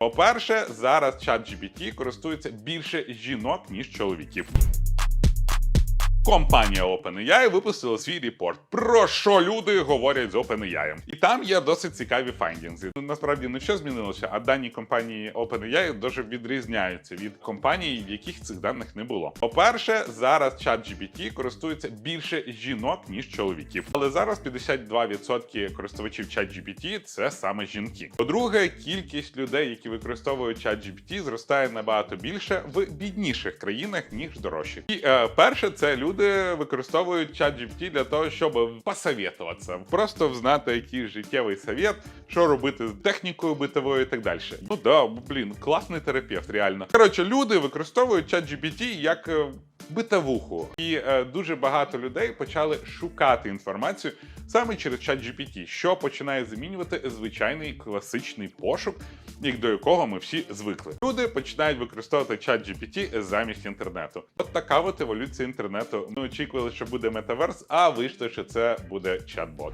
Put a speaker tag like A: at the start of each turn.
A: По-перше, зараз ChatGPT користується більше жінок, ніж чоловіків. Компанія OpenAI випустила свій репорт, про що люди говорять з OpenAI. І там є досить цікаві файндінги. Ну, насправді не що змінилося, а дані компанії OpenAI дуже відрізняються від компаній, в яких цих даних не було. По-перше, зараз ChatGPT користується більше жінок, ніж чоловіків. Але зараз 52% користувачів ChatGPT – це саме жінки. По-друге, кількість людей, які використовують ChatGPT, зростає набагато більше в бідніших країнах, ніж дорожчих. І е, перше, це люди використовують ChatGPT для того, щоб посоветуватися, просто взнати якийсь життєвий совет, що робити з технікою битовою і так далі. Ну да, блін, класний терапевт, реально. Коротше, люди використовують ChatGPT як. Битовуху, і е, дуже багато людей почали шукати інформацію саме через ChatGPT, що починає замінювати звичайний класичний пошук, як до якого ми всі звикли. Люди починають використовувати ChatGPT замість інтернету. От така от еволюція інтернету. Ми очікували, що буде метаверс, а вийшло, що це буде чат-бот.